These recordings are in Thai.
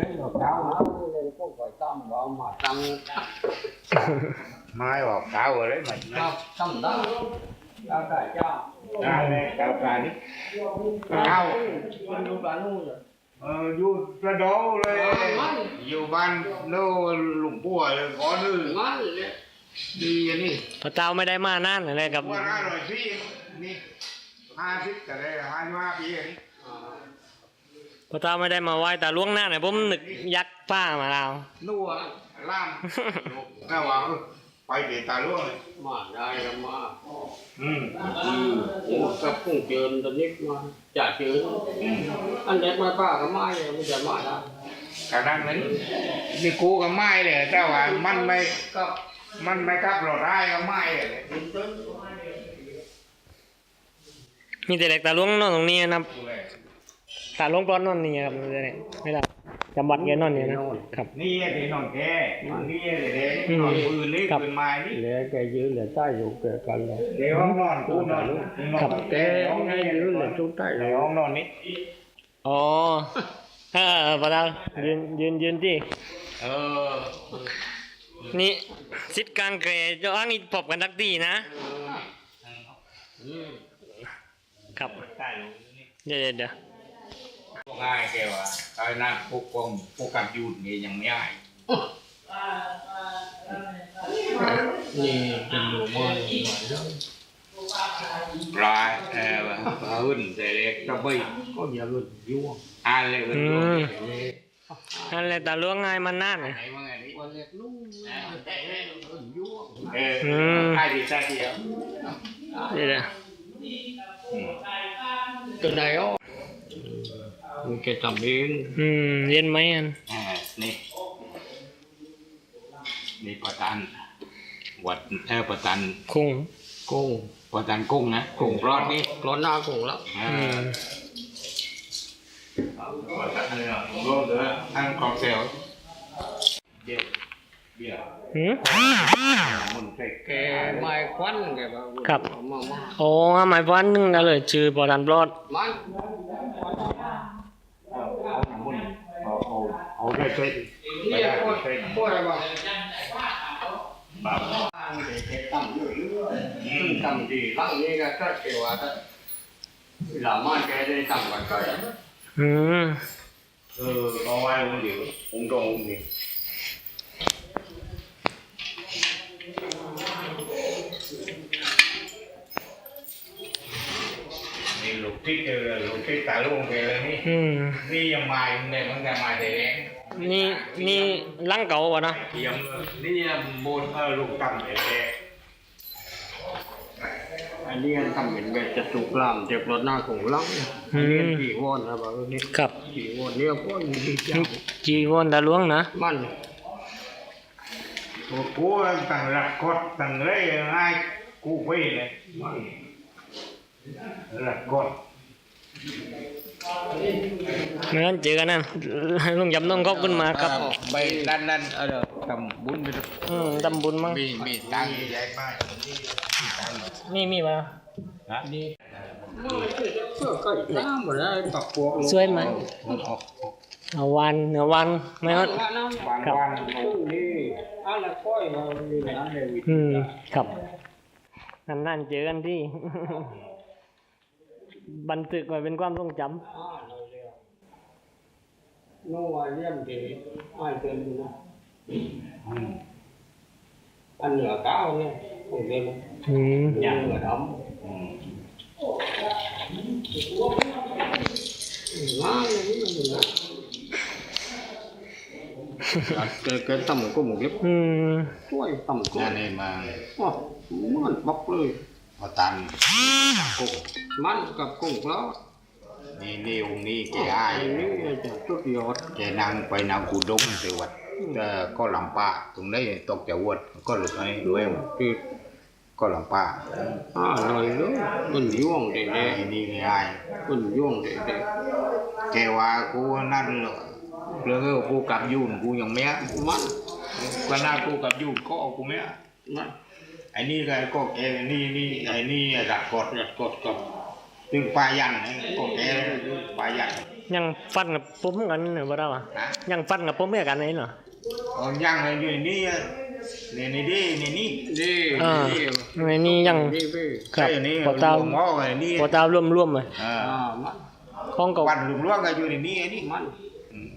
đấy rồi cao hả nên có phải tâm vào mà tâm ไม้ออกเก้าอะไรมัน cao tâm đó cao cả cho ได้เลยเก้าปลานี่เก้า con ดู bà luôn rồi เอออยู่ประโดงเลย Ờ, อยู่บ้านโน่หลุงปู่เลยขอดื้อ ngon rồi đấy ดีอันนี้พระเจ้าไม่ได้มานานอะไรกับ ว่าห้าร้อยปีนี่ห้าสิบก็ได้ห้าสิบห้าปีอันนี้ พระเจ้าไม่ได้มาไหว้แต่ล่วงหน้าเนี่ยผมนึกยักษ์ป้ามาแล้วนู่นล่ามน่าหวังไปเดตาล่วงเลย mà đây là mà อืม ừ các cùng trường tao biết mà trả trường anh đẹp mà ba cái mai này bây giờ mai đó กระดังนั้นนี่กูก็ไม่เลยแต่ว่ามันไม่ cấp มันไม่กลับเราได้ก็ไม่เลย đến tới มีแต่เด็กตาล่วงนอนตรงนี้นะ ครับตาลงปลอนนอนนี่ครับเนี่ยไม่ได้จำวัดแกนอนนี่นะครับ นี่ไอ้นอนแกนี่เด็กนอนปืนนี่ครับปืนไม้นี่ để cái dưới là tay dục cái cần là เดี๋ยวห้องนอนกูนอนนอน cái ngay dưới là chúng tay เดี๋ยห้องนอนนี่อ๋อเออพระเจ้ายืนยืนยืนที่เออนี่ซิดกลางเกรจะอ้างอีพบกันทักทีนะครับเดี๋ยวเดี๋ยว ง่ายแกว่าไอ้นั่นพวกกองพวกกับยูนนี่ยังไม่ง่ายนี่เป็นหนูมอนปลายเออว่าหุ่นแต่เล็กก็ไม่ có nhà luôn vua อ่านเลยหุ่นอืดูมนั่นแหละตาล่วงง่ายมันนั่นน่ะไหนว่าไงนี่ qua lẹt luôn luôn vua เอออืมใช่ดีใช่เดียวเดี๋ยวเดี๋ยว từ này ó cái tầm yên อืมเย็นไหมอันอ่านี่นี่ประธานวัดเออประธานคุ้ง cung ประธานกุ้งนะกุ้งรอดนี่ có na cùng lắm อ่าอืมประธานเรือรวมเหลือทั้งกองเซลเดี๋ยวเบี้ยหืมมันเฟก cái mai quán cái bà Cặp. mà mà โอ้หมายวันหนึงก็เลยชื่อปอดันปลอด mai เอาเอามันเอาเอาเอา ได้ใช่ดิไม่ได้ใช่ดิพวกอะไรบ้างบ้าตั้งเยอะเยอะตั้งดีตั้งนี้ก็ถ้าเกี่ยวถ้าหลาม่านแกได้ตั้งว่นก็เออเออเอาไว้องเดียวองค์ตรงองค์เดียวนี่ลูก ที่เจอลูกที่ตาลุงแกเลยนี่อืมนี่ยังมาเนี่ยมันจะมาแต่แรงนี่นี่ลังเก่าวะเนาะเทียมนี่โบนเออลูกต่ำแต่แก anh đi ăn tầm biển về chặt trục làm tiệc lót na cùng lắm anh đi ăn chỉ ngon là bảo đi ครับ chỉ ngon nhiều có gì đi chăng จีวอนตาล่วงนะมันโอ้กูตั้งหลักกดตั้งเลยง่ายกูไปเลยหลักกด เมื่อนั้นเจอกันนั่นลุงจำต้องขอบคุณมากครับไปด้านนั้นเออทำบุญไปด้วยอืมทำบุญมั้งมีมีตังค์ใหญ่มากนี่มีตังค์นี่มีมาฮะ đi cái đá mà ra bạc buộc สวยไหมโอ้โหเอาวันเอาวันไม่ฮอดบางครับวัน đi ăn là coi mà đi ăn đều bị อืมครับนั่นๆเจอกันที่ บันทึกไว้เป็นความทรงจ nó ngoài liêm thì ai tên nó อืม ăn nửa cao nha cùng lên ำอืม nhà nửa đóng อืม ngon cái cái tầm có một liếp อืม tuổi tầm นั่น có เอง มา món bọc เลยพอตันกุ๊กมันกับกุ้งแล้วนี่นี่องค์นี้แกอ้ายอันนี้จะชุดยอดแกนั่งไปนางกูดงไปวัดแต่ก็ลำป้าตรงนี้ตกจากวัดก็หลุดให้ด้วยคือก็ลำป้าอ่าหน่อยนึงมันย่วงเด็ไอ้ดนี่ง่ายๆมันย่วงเด็ดแกว่ากูนั่นเหรอเรื่องกูกลับยูนกูยังไม่ๆมันก็น่ากูกับยูนก็เอากูไม่มัน ไอ้นี่ก็ก็แกนี่นี่ไอ้นี่รักกดอยากกดกับตึงปลายันไอ้ก็แกปลายันยังฟันกับปุ๊มกันเหรอบ่ได้วะยังฟันกับปุ๊มกันไหนเหรออ๋อยังเลยอยู่ในนี่ในนี่ดิในนี่นี่อ่านี่ในนี้ยังครับใช่นี่พอตาหม้อไอ้นี่พอตาร่วมร่วมเลยอ่ามันของเก่าวันลุงล่วงก็อยู่ในนี่ไอ้นี่มันอืม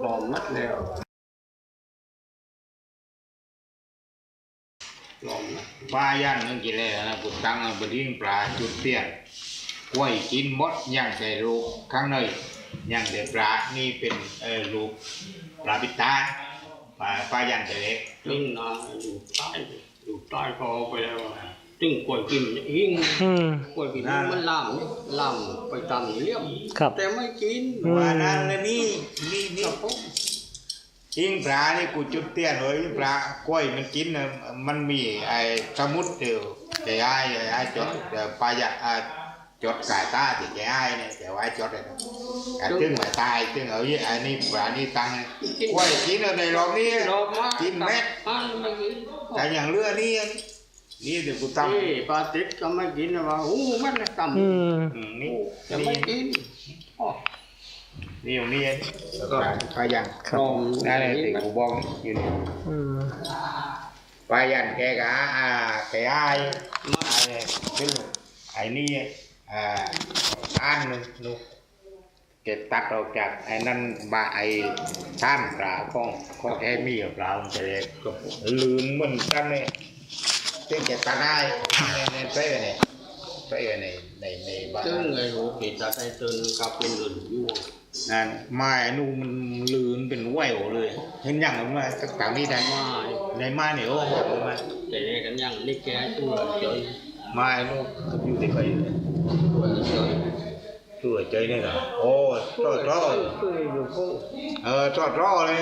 ปลอมมัดแล้ว ลอมมัดปลาย่างนึงกินเลยนะกูตั้งบดิ้งปลาจุดเตี้ยนกล้วยกินหมดย่างใส่ลูกข้างในย่างเดือปลานี่เป็นเออลูกปลาปิตาปลาปลาย่างแต่เล็กนี่นาอยู่ใต้อยู่ใต้คอไปแล้วอะตึงกล้วยกินหิ้งอืมกล้วยกินมันล่ามนี่ล่ามไปตามเลี่ยมครับแต่ไม่กินอืมว่านั่นเลยนี่นี่นี่ ยิงปลานี่กูจุดเตี้ยนเลยปลากล้วยมันกินน่ะมันมีไอ้สมุดเดียวแกไอ้ไอ้จดเดี๋ยวปลาอยากอ่าจดกายตาที่แกไอ้เนี่ยแต่ว่าไอ้จดเลยนะแต่ตึงไม่ตายตึงเอาไอ้นี่ปลานี่ตังกล้วยกินเอาในรอบนี้รอบมากินเม็ดอ่าไม่กินแต่อย่างเรือนี่นี่เดี๋ยวกูตั้งนี่ปลาติดก็ไม่กินนะว่าอู้มันน่ะต่ำอืมอืมนี่แต่ไม่นี่กินอ๋อ นี่อยู่นี่แล้วก็ปลาย่างครับปลอมนั่นเลยที่กูบอกอยู่นี่อืมปลาย่างแกกะอ่าแกไอ้มาเลยซึ่งไอ้นี่อ่าอ่านนึงนุกเก็บตัดออกจากไอ้นั่นบาไอ้ท่านปลาของของแกมีกับปลามันจะเล็กก็ลืมเหมือนกันเนี่ยซึ่งจะตัดได้ในในเป้เนี่ย เป้ในในในบ้านตึ้งเลยโหกินแต่ไอ้ตึ้งกับเป็นอื่นอยู่นั่นไม้นู่นมันลืนเป็นแหววเลยเห็นยังหรือไม่สักต่างนี้ได้ไม่ในไม้เนี่ยโอ้โหไม้แต่เนี่ยกันยังนี่แกตัวเฉยไม้นู่นก็อยู่ที่ใครตัวเฉยตัวใจเนี่ยเหรอโอ้ทอดรอเคยอยู่พวกเออทอดรอเลย